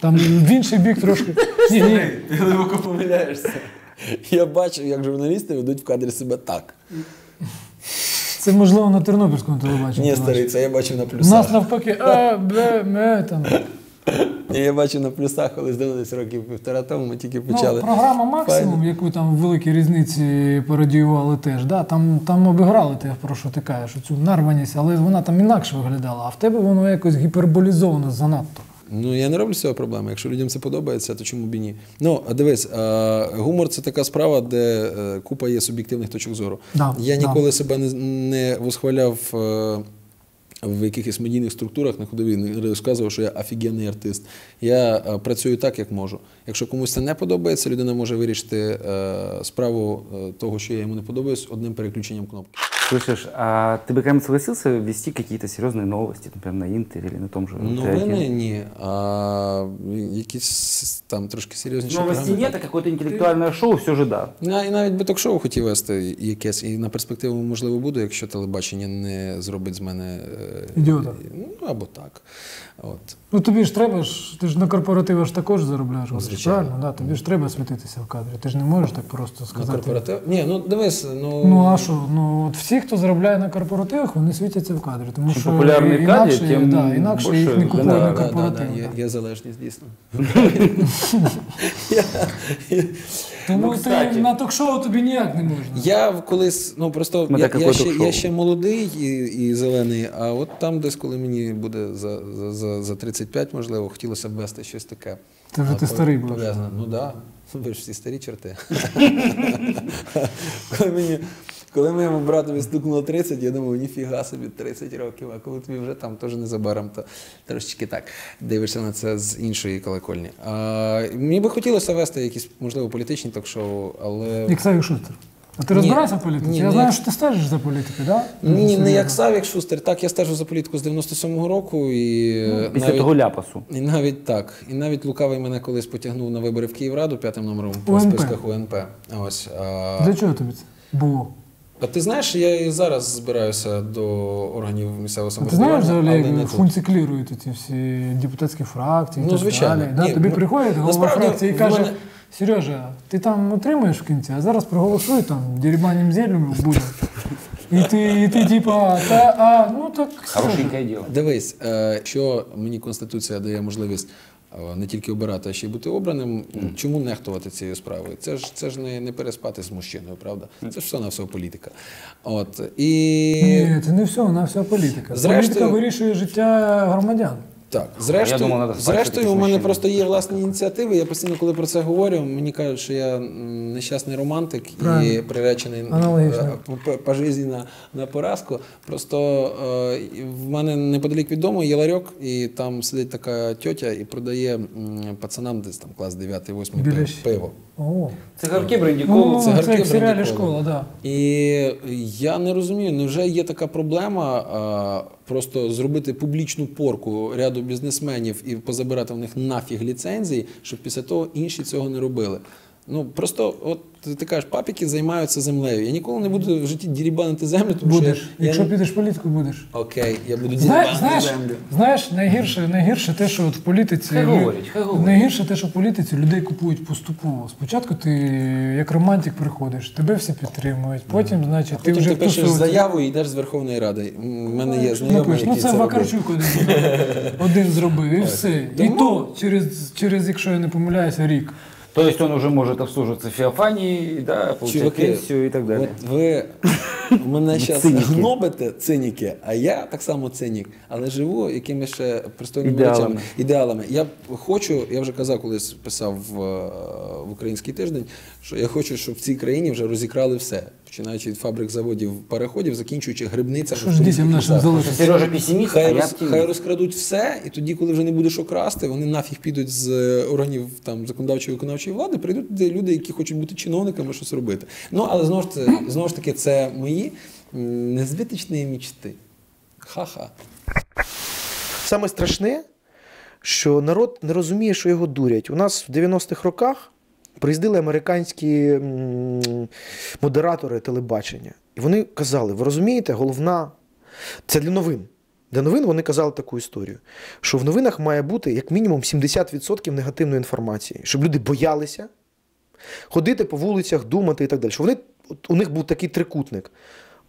Там в інший бік трошки. Ні, ні. Ти глибоко помиляєшся. Я бачив, як журналісти ведуть в кадрі себе так. Це можливо на Тернопільському телебаченні. Ні, старий, це я бачив на плюсах. У нас навпаки, а, бе, ме, там. Ні, Я бачив на плюсах, коли здивились років півтора тому, ми тільки почали. Ну, програма Максимум, яку там в великій різниці пародіювали теж, да, там, там обіграли те, про що ти кажеш, цю нарваність, але вона там інакше виглядала, а в тебе воно якось гіперболізовано занадто. Ну, я не роблю з цього проблеми. Якщо людям це подобається, то чому б і ні? Ну, дивись, гумор це така справа, де е, купа є суб'єктивних точок зору. Да, я да. ніколи себе не, не восхваляв е, в якихось медійних структурах на ходові, не розказував, що я офігенний артист. Я е, працюю так, як можу. Якщо комусь це не подобається, людина може вирішити справу того, що я йому не подобаюсь, одним переключенням кнопки. Слышишь, а ты бы когда-нибудь согласился вести какие-то серьезные новости, например, на Интер или на том же Новини ТРТ? ні, а якісь там трошки серйозніші Новостей програми. нет, а какое-то інтелектуальное шоу все же да. На- І навіть би ток-шоу хотів вести якесь, і на перспективу, можливо, буду, якщо телебачення не зробить з мене е, Ідіота. Ну, або так. От. Ну тобі ж треба ж, ти ж на корпоративах ж також заробляєш гроші, Звичайно. правильно? Да, тобі ж треба світитися в кадрі. Ти ж не можеш так просто На сказати. корпоратив. Ні, ну дивись, ну. Ну а що? Ну от всі, хто заробляє на корпоративах, вони світяться в кадрі. Тому що популярний в інакше, кадрі, тим да, інакше більше- їх не купують да, на да, да, да, корпоративах. є, є залежність, дійсно. Тому Ну, ти на ток-шоу тобі ніяк не можна. Я колись, ну просто я, я, ще, я ще молодий і, і зелений, а от там десь, коли мені буде за, за, за, за 35, можливо, хотілося б вести щось таке. Ти вже А, ти по- старий пов'язане. Ну так. Да. Ви ж всі старі чорти. коли, мені, коли моєму братові стукнуло 30, я думав, ніфіга собі 30 років, а коли тобі вже там теж незабаром, то трошечки так дивишся на це з іншої колокольні. А, мені би хотілося вести якісь, можливо, політичні ток-шоу, але. Як Савік Шустер. А ти розбираєшся в політиці? Ні, Я знаю, як- що ти стежиш за політикою, так? Ні, не як Савік Шустер, так я стежу за політику з 97-го року і е, Після навіть, того ляпасу. і навіть так. І навіть Лукавий мене колись потягнув на вибори в Київраду п'ятим номером по списках УНП. Ось. А, Для чого тобі це було? А ти знаєш, я і зараз збираюся до органів місцевого А ти знаєш взагалі, як функціклірують ці всі депутатські фракції? Ну, так звичайно. Далі, да? Тобі ну, приходить голова фракції і каже: мене- Сережа, ти там отримаєш в кінці, а зараз проголосуй там, дерибанім зелю буде. І ти, і ти типа, та, а, ну так. Хорошенькое дело. Дивись, е, що мені Конституція дає можливість не тільки обирати, а ще й бути обраним. Чому нехтувати цією справою? Це ж це ж не, не переспати з мужчиною, правда? Це ж все на все політика. От і Ні, це не все, на вся політика. Зрештою- Політика вирішує життя громадян. Так, зрештою, Я думав, зрештою, у мене просто є власні ініціативи. Я постійно, коли про це говорю, мені кажуть, що я нещасний романтик і приречений Аналогічно. е, по, по, по житті на, на поразку. Просто е, в мене неподалік від дому є ларьок, і там сидить така тьотя і продає м, пацанам десь там клас 9-8 Біля пив- щ- пиво. О. Цигарки Ну, Брендікову. це, гарки як в серіалі школа, так. Да. І я не розумію, невже є така проблема а, просто зробити публічну порку ряду бізнесменів і позабирати в них нафіг ліцензії, щоб після того інші цього не робили. Ну просто, от ти, кажеш, папіки займаються землею. Я ніколи не буду в житті дірібанити землю, тому Будеш. що я, Якщо я підеш в політику, будеш. окей, я буду дірібанити знаєш, землю. знаєш, найгірше, найгірше те, що от в політиці Хай говорять, хай говорять. найгірше те, що в політиці людей купують поступово. Спочатку ти як романтик приходиш, тебе всі підтримують. Потім, значить, ти Потім вже ти пишеш тусовці. заяву і йдеш з Верховної Ради. У мене є знайомий, Напиш, який ну це. Вакарчук один, один зробив, і все. І то через, через, якщо я не помиляюся, рік. То есть он уже может обслуживаться феофанией, да, получать Чуваки, пенсию и так далее. От ви мене зараз гнобите, циніки, а я так само цинік, але живу якимись ще пристойними Ідеалами. речами, ідеалами. Я хочу, я вже казав, колись писав в, е, в український тиждень, що я хочу, щоб в цій країні вже розікрали все, починаючи від фабрик, заводів, переходів, закінчуючи грибницями. Що ж дітям нашим залишиться? Сережа пессимист, а Хай, я роз, хай розкрадуть все, і тоді, коли вже не буде що красти, вони нафіг підуть з е, органів там законодавчої виконавчої влади, прийдуть туди люди, які хочуть бути чиновниками, щось робити. Ну але знову ж знову ж таки, це мої незбиточні мічти. Ха-ха. Саме страшне, що народ не розуміє, що його дурять. У нас в 90-х роках приїздили американські модератори телебачення. І вони казали: ви розумієте, головна це для новин. для новин вони казали таку історію, що в новинах має бути як мінімум 70% негативної інформації, щоб люди боялися ходити по вулицях, думати і так далі. Що вони, у них був такий трикутник.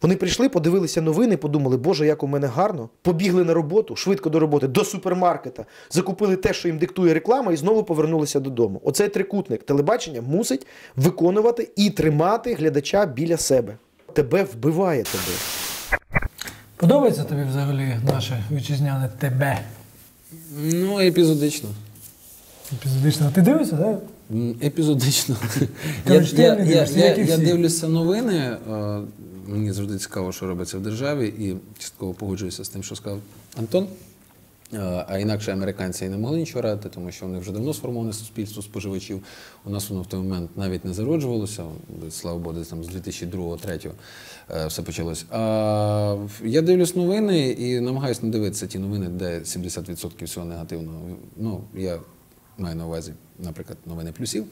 Вони прийшли, подивилися новини, подумали, Боже, як у мене гарно. Побігли на роботу, швидко до роботи, до супермаркета, закупили те, що їм диктує реклама, і знову повернулися додому. Оцей трикутник телебачення мусить виконувати і тримати глядача біля себе. Тебе вбиває тебе. Подобається тобі взагалі наше вітчизняне тебе? Ну, епізодично. Епізодично. Ти дивишся, так? Епізодично. я, я, я, я, я дивлюся новини. е, Мені завжди цікаво, що робиться в державі, і частково погоджуюся з тим, що сказав Антон. Е, А інакше американці і не могли нічого радити, тому що вони вже давно сформоване суспільство споживачів. У нас воно в той момент навіть не зароджувалося. Слава Богу, там з 2002-2003 все почалось. А я дивлюсь новини і намагаюся не дивитися ті новини, де 70% всього негативного. Ну, я маю на увазі, наприклад, новини плюсів.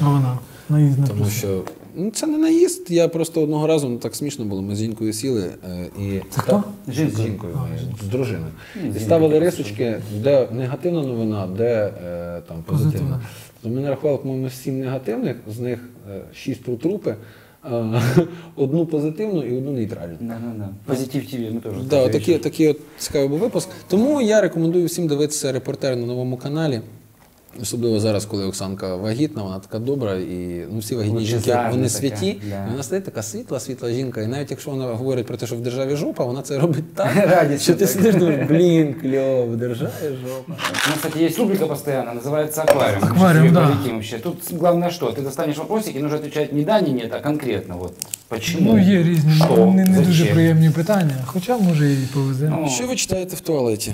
Вона. Наїзна Тому що ну, це не наїзд. Я просто одного разу ну, так смішно було. Ми з жінкою сіли е, і Це хто? з жінкою, моєю, з дружиною. І ставили рисочки, де негативна новина, де е, там позитивна. Позитивна. То ми нарахували, по-моєму, сім негативних, з них е, шість про трупи, е, одну позитивну і одну нейтральну. Да, да, да. Позитив ТВ, ми теж Да, такий, такий от цікавий був випуск. Тому я рекомендую всім дивитися репортер на новому каналі. Особливо зараз, коли Оксанка вагітна, вона така добра, і ну, всі вагітні жінки вони святі. да. Вона стає така світла, світла жінка. І навіть якщо вона говорить про те, що в державі жопа, вона це робить так, Радісно що ти так. сидиш думаєш, блін, кльово, в державі жопа. У нас, кстати, есть рубрика постоянно, называется «Аквариум». Аквариум, Тебе да. Тут главное что? Ты достанешь вопросики, и нужно отвечать не да, не нет, а конкретно. Вот. Почему? Ну, є різні Що? не, не дуже приємні питання, хоча може і повезе. Ну, Що ви читаєте в туалеті?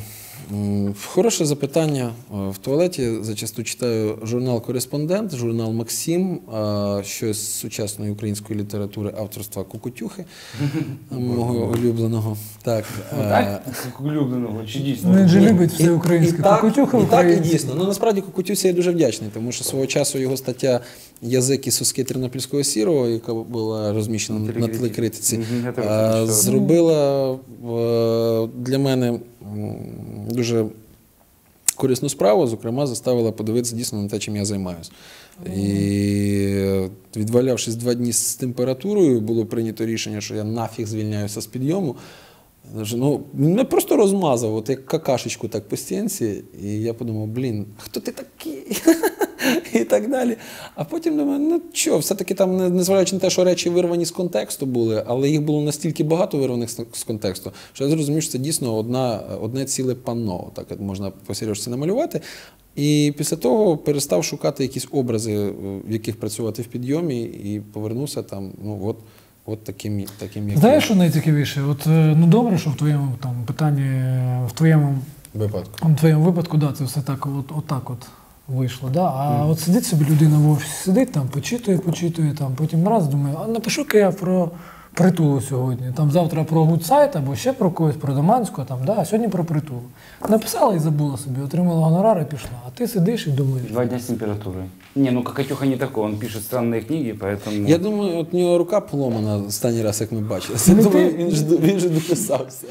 Хороше запитання. Е, В туалеті зачасту читаю журнал Кореспондент, журнал Максим, е, щось з сучасної української літератури авторства Кукутюхи, мого улюбленого. Так, ну, е, так? Как улюбленого, чудесно. Він же любить все українське. Кукутюха і так, і дійсно. Ну насправді Кукутюсі я дуже вдячний, тому що свого часу його стаття Язик і соски Тернопільського сірого, яка була розміщена На на телекритиці. е, прочитав. зробила е, для мене дуже корисну справу, зокрема, заставила подивитися дійсно на те, чим я займаюся. І відвалявшись два дні з температурою, було прийнято рішення, що я нафіг звільняюся з підйому. Ну, мене просто розмазав, от як какашечку так по стінці. І я подумав, блін, хто ти такий? І так далі. А потім думаю, ну що, все-таки там, незважаючи на те, що речі вирвані з контексту були, але їх було настільки багато вирваних з контексту, що я зрозумів, що це дійсно одна, одне ціле панно. Так можна посерйозно намалювати. І після того перестав шукати якісь образи, е, в яких працювати в підйомі, і повернувся там, ну от, от таким, таким як Знаєш, що найцікавіше? От е, ну добре, що в твоєму там питанні, в твоєму випадку. в твоєму випадку, да, це все так, от, отак от вийшло. Да? А от сидить собі людина в офісі, сидить там, почитує, почитує, там, потім раз думає, а напишу-ка я про притулу сьогодні. Там завтра про гудсайт або ще про когось, про Доманського, там, да, а сьогодні про притулу. Написала і забула собі, отримала гонорар і пішла. А ти сидиш і думаєш. Два дня с температурой. Не, ну Катюха не такой, он пишет странные книги, поэтому... Я думаю, от у нього рука поломана останній раз, як ми бачили. Я Ну, думаю, він він же дописався.